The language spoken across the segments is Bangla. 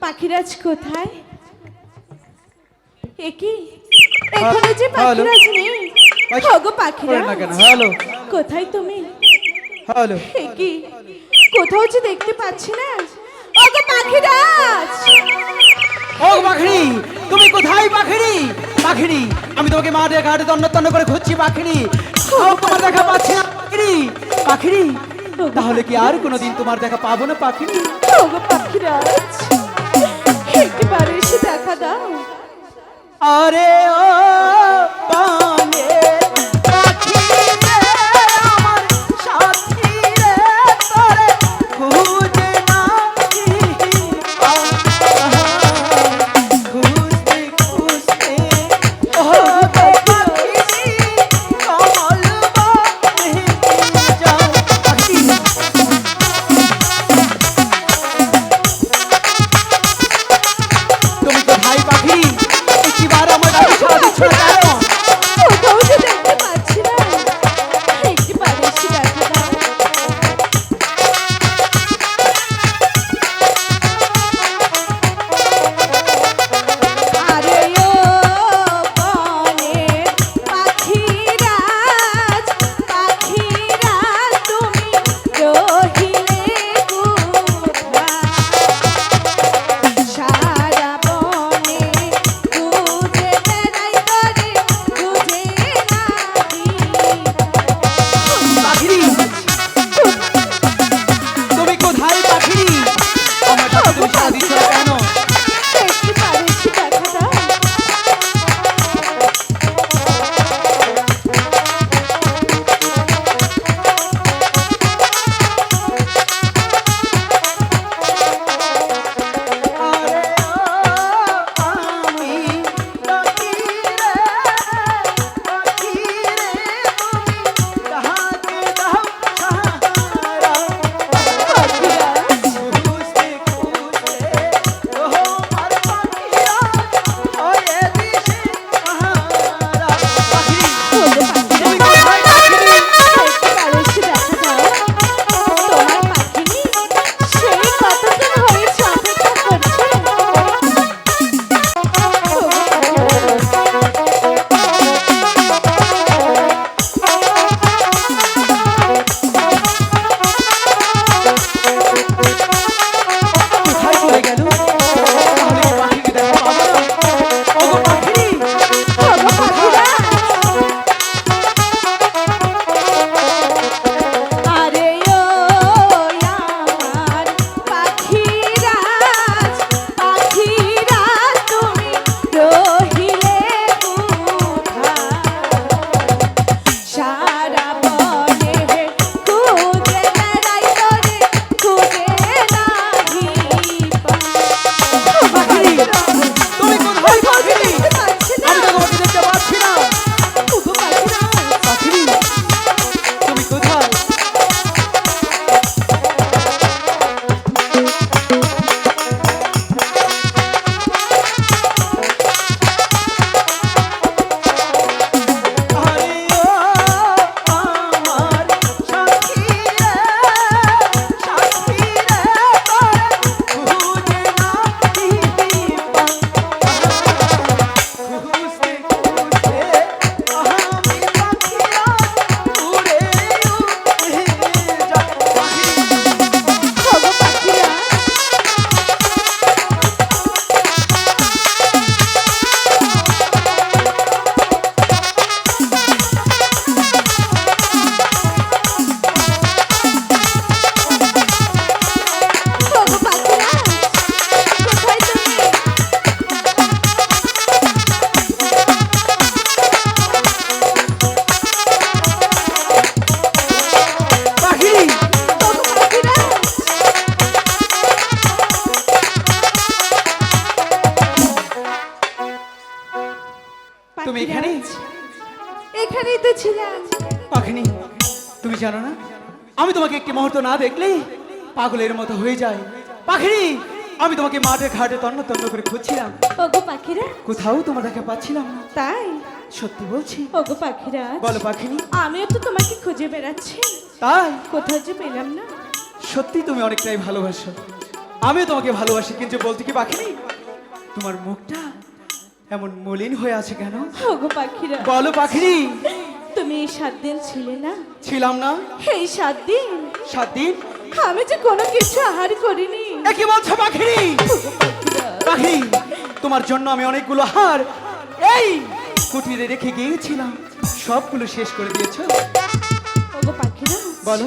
পাখিরাজ কোথায়? একি এখানে যে পাখিরাজ নেই। পাখি- ওগো পাখিরা। করেন না কেন? হ্যালো। কোথায় তুমি? হ্যালো। একি কোথাও যে দেখতে পাচ্ছি না। ওগো পাখিরাজ! ও পাখিরি তুমি কোথায় পাখিরি পাখিরি আমি তোমাকে মাঠে ঘাটে তন্ন তন্ন করে খুঁজছি পাখিরি তোমার দেখা পাচ্ছি না পাখিরি পাখিরি তাহলে কি আর কোনোদিন তোমার দেখা পাবো না পাখিরি ওগো পাখিরাজ। একবার এসে দেখা দাও। আরে ও মুহূর্ত না দেখলে পাগলের মতো হয়ে যায়। পাখিরি আমি তোমাকে মাঠে ঘাটে তন্ন তন্ন করে খুঁজছিলাম। ওগো পাখিরা। কোথাও তোমার দেখা পাচ্ছিলাম না। তাই? সত্যি বলছি। ওগো পাখিরা বলো পাখিনি। আমিও তো তোমাকে খুঁজে বেড়াচ্ছি। তাই? কোথাও যে পেলাম না। সত্যি তুমি অনেকটাই ভালোবাসো। আমিও তোমাকে ভালোবাসি কিন্তু বলতে কি পাখিনি? তোমার মুখটা এমন মলিন হয়ে আছে কেন? ওগো পাখিরা। বলো পাখিনি। তুমি এই সাত দিন ছিলে না? ছিলাম না। এই সাত দিন সাত দিন আমি যে কোনো কিছু আহার করিনি। এ কি বলছো ওগো পাখি তোমার জন্য আমি অনেকগুলো হার এই কুটিরে রেখে গিয়েছিলাম। সবগুলো শেষ করে দিয়েছ? ওগো পাখিরা বলো।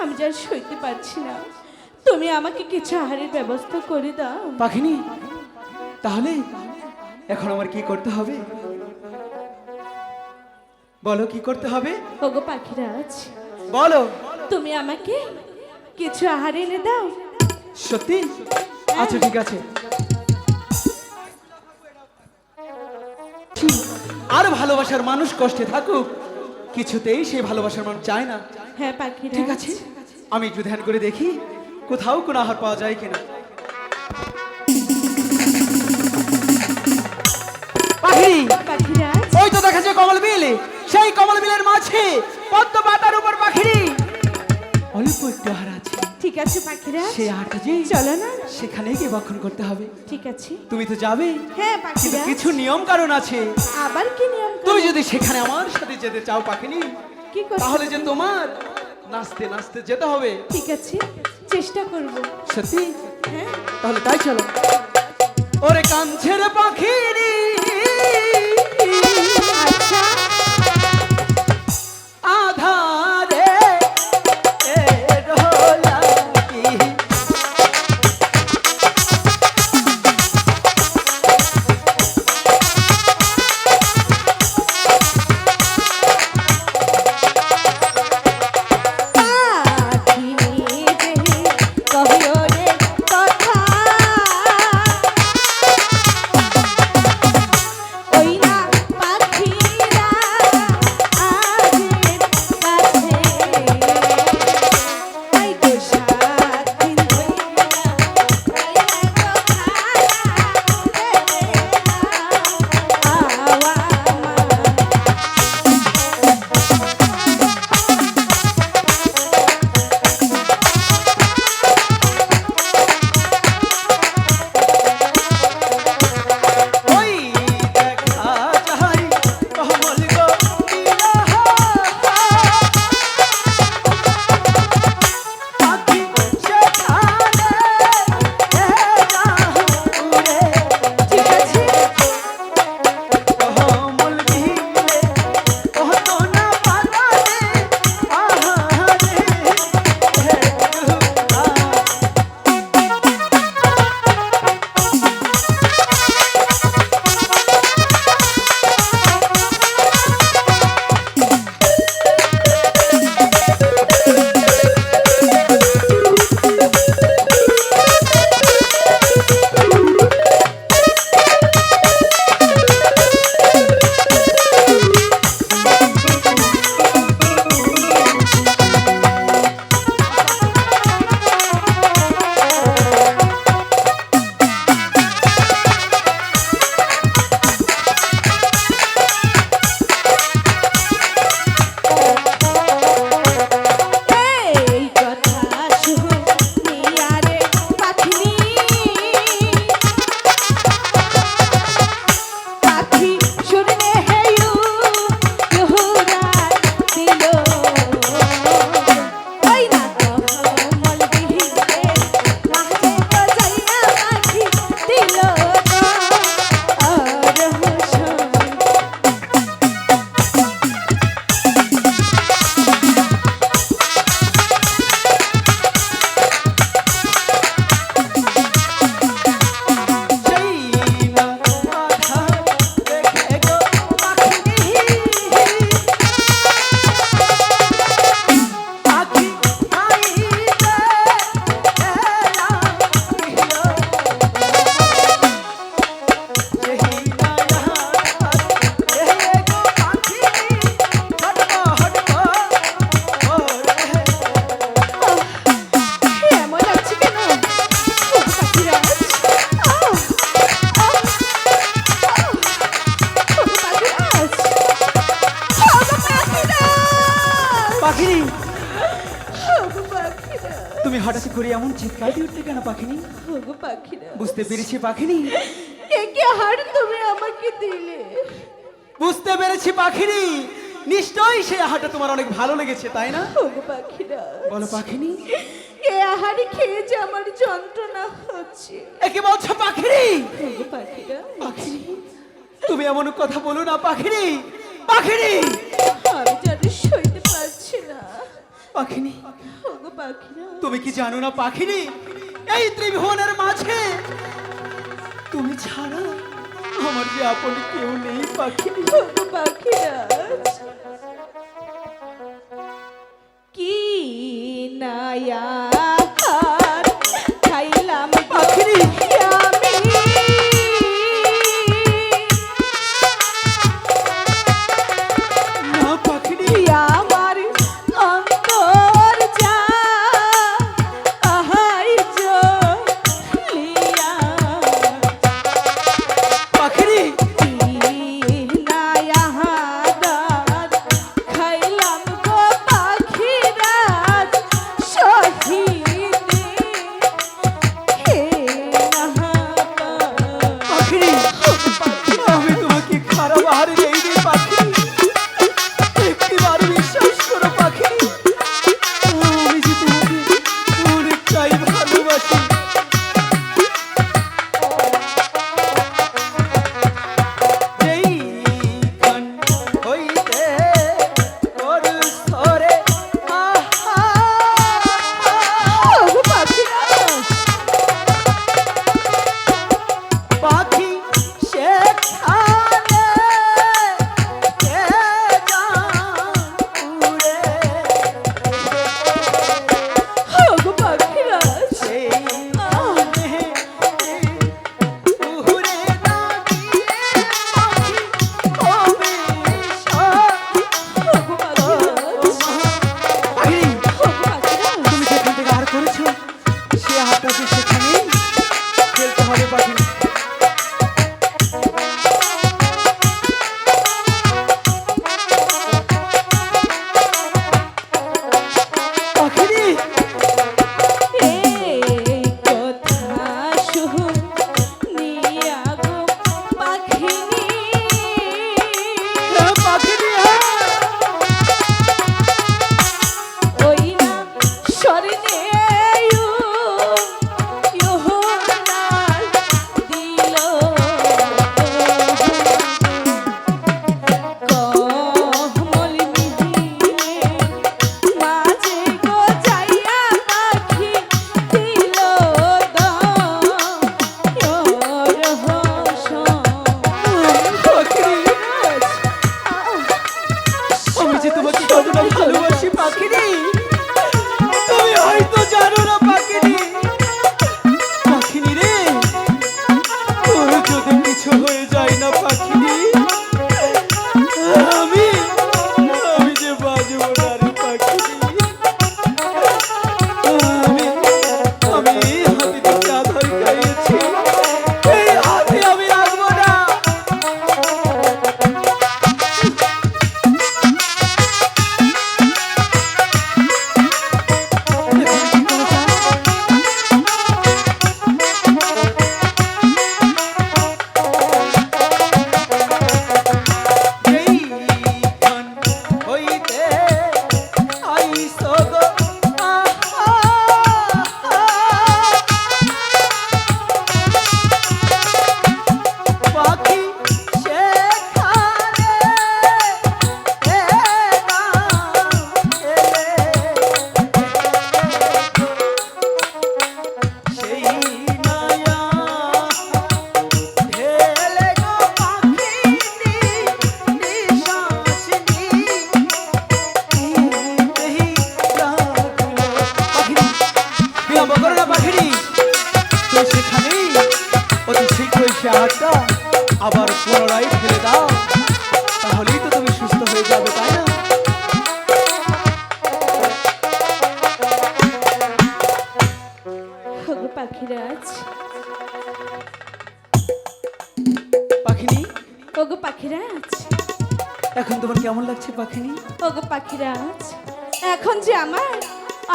আমি যা সইতে পারছি না। তুমি আমাকে কিছু আহারের ব্যবস্থা করে দাও। পাখিনি তাহলে এখন আমার কি করতে হবে? বলো কি করতে হবে? ওগো পাখিরাজ বলো। তুমি আমাকে কিছু আহার এনে দাও। সত্যি? আচ্ছা ঠিক আছে। আর ভালোবাসার মানুষ কষ্টে থাকুক কিছুতেই সেই ভালোবাসার মানুষ চায় না। হ্যাঁ পাখিরা ঠিক আছে আমি একটু ধ্যান করে দেখি কোথাও কোনো আহার পাওয়া যায় কিনা। পাখি! ওই তো দেখা যায় কমল বিল সেই কমল বিলের মাঝে পদ্ম পাতার উপর পাখিরি অল্প একটু আছে। ঠিক আছে পাখিরা। আহারটা যে চলো না। সেখানেই গিয়ে ভক্ষণ করতে হবে। ঠিক আছে। তুমি তো যাবে। হ্যাঁ কিন্তু পাখিরা কিছু নিয়ম কারণ আছে। আবার কি নিয়ম তুমি যদি সেখানে আমার সাথে যেতে চাও পাখিনি কি করছ তাহলে যে তোমার নাচতে নাচতে যেতে হবে। ঠিক আছে। চেষ্টা করব। সত্যি? হ্যাঁ। তাহলে তাই চলো। ওরে কাঞ্ছের পাখিরি কাটি উঠতে কেন পাখিনি? বুঝতে পেরেছি পাখিনি। কে কে তুমি আমাকে দিলে। বুঝতে পেরেছি পাখিনি। নিশ্চয়ই সেই আহারটা তোমার অনেক ভালো লেগেছে তাই না? ওগো পাখিরা। বলো পাখিনি। এ আহারে খেয়েছে আমার যন্ত্রণা হচ্ছে। একে বলছো পাখিনি? ওগো পাখিরা। পাখিনি। তুমি এমন কথা বলো না পাখিনি। পাখিনি। আমি জানি পাখিনি। তুমি কি জানো না পাখিনি? এই ত্রিভুবনের মাঝে। তুমি ছাড়া আমার যে আপন কেউ নেই পাখিনি। পাখিরাজ কি নায়া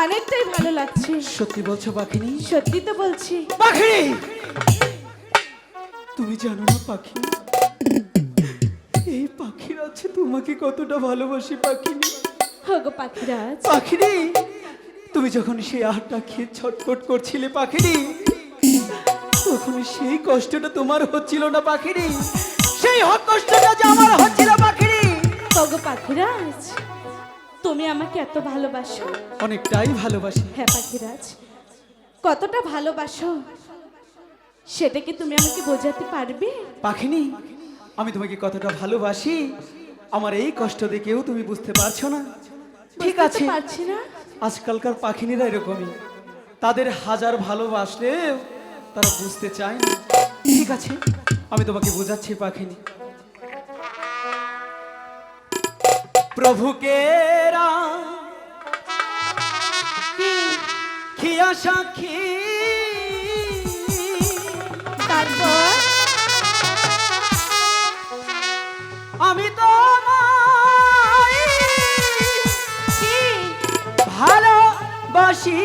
অনেকটাই ভালো লাগছে। সত্যি বলছো পাখিনি? সত্যি তো বলছি। পাখিনি! তুমি জানো না পাখি? এই পাখির আছে তোমাকে কতটা ভালোবাসি পাখিনি? হগো পাখিরাজ। পাখিনি! তুমি যখন সেই আহারটা খেয়ে ছটফট করছিলে পাখিনি তখন সেই কষ্টটা তোমার হচ্ছিল না পাখিনি। সেই কষ্টটা যে আমার হচ্ছিল পাখিনি। হগো পাখিরাজ। তুমি আমাকে এত ভালোবাসো? অনেকটাই ভালোবাসি। হ্যাঁ পাখিরাজ কতটা ভালোবাসো? সেটা কি তুমি আমাকে বোঝাতে পারবে? পাখিনি আমি তোমাকে কতটা ভালোবাসি আমার এই কষ্ট দেখেও তুমি বুঝতে পারছ না। ঠিক আছে পারছি না। আজকালকার পাখিনিরা এরকমই। তাদের হাজার ভালোবাসলেও তারা বুঝতে চায় না। ঠিক আছে আমি তোমাকে বোঝাচ্ছি পাখিনি। প্রভুকে খিয়া সাক্ষী তারপর? আমি তো ভালোবাসি?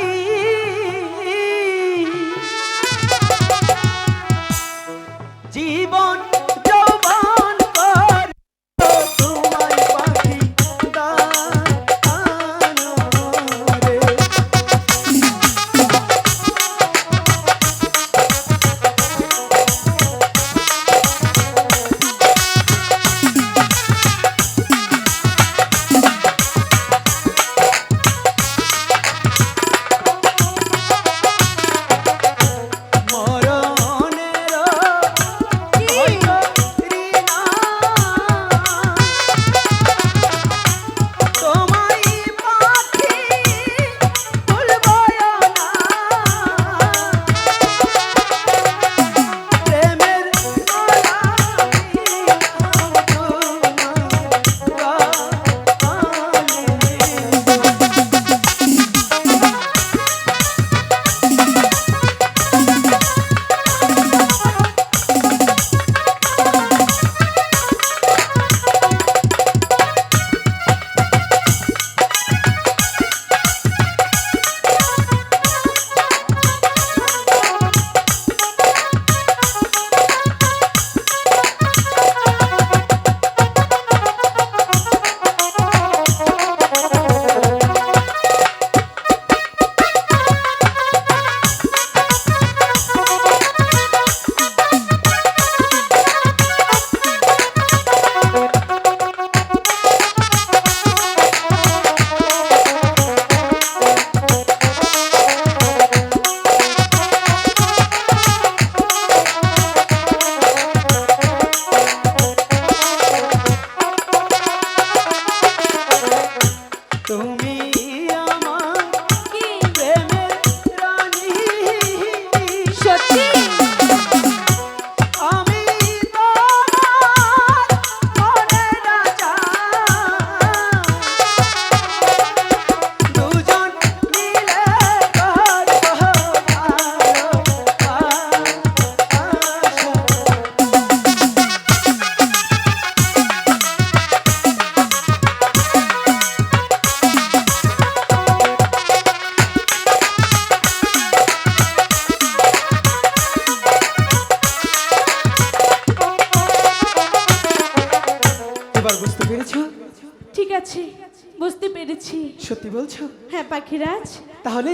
তাহলে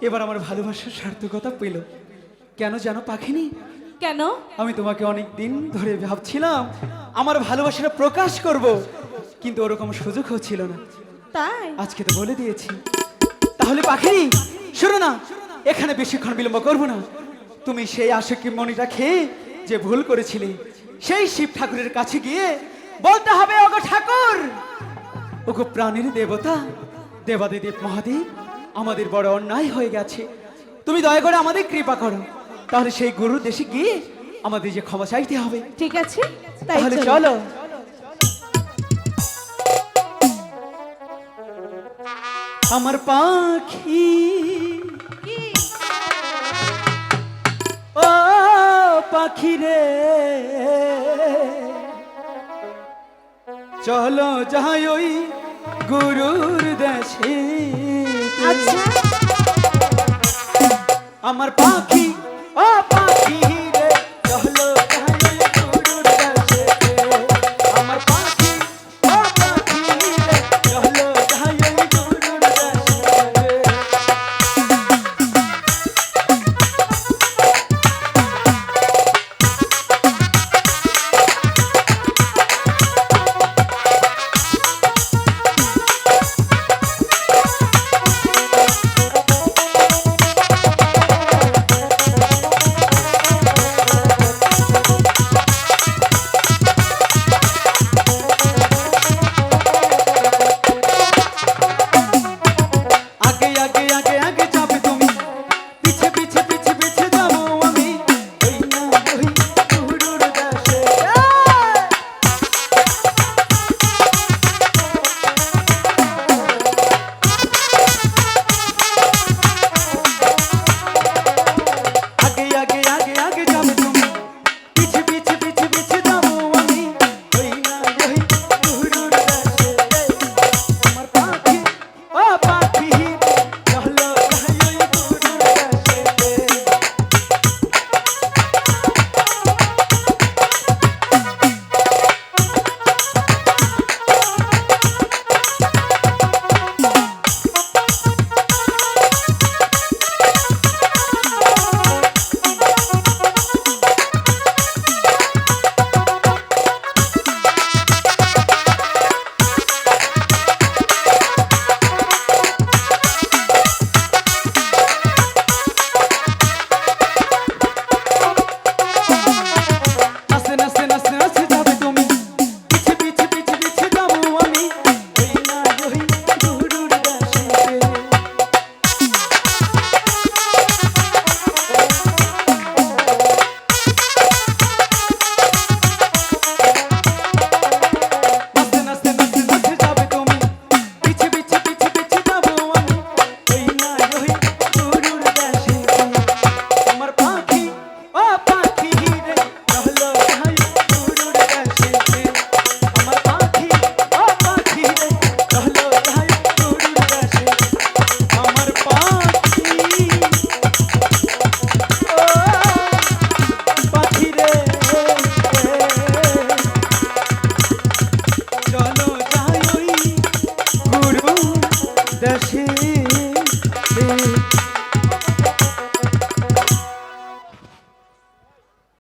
এবার আমার ভালোবাসার সার্থকতা পেল। কেন জানো পাখিনি? কেন? আমি তোমাকে অনেক দিন ধরে ভাবছিলাম আমার ভালোবাসাটা প্রকাশ করব কিন্তু ওরকম সুযোগ হচ্ছিল না। তাই? আজকে তো বলে দিয়েছি। তাহলে পাখিনি শোনো না। এখানে বেশিক্ষণ বিলম্ব করব না। তুমি সেই আশকি মনিটা খেয়ে যে ভুল করেছিলে সেই শিব ঠাকুরের কাছে গিয়ে বলতে হবে ওগো ঠাকুর! ওগো প্রাণীর দেবতা দেবাদিদেব মহাদেব আমাদের বড় অন্যায় হয়ে গেছে। তুমি দয়া করে আমাদের কৃপা করো। তাহলে সেই গুরু দেশে গিয়ে আমাদের যে ক্ষমা চাইতে হবে। ঠিক আছে তাহলে চলো। আমার পাখি। ও পাখি রে। চলো যাই ওই গুরুর দেশে। বলতে আচ্ছা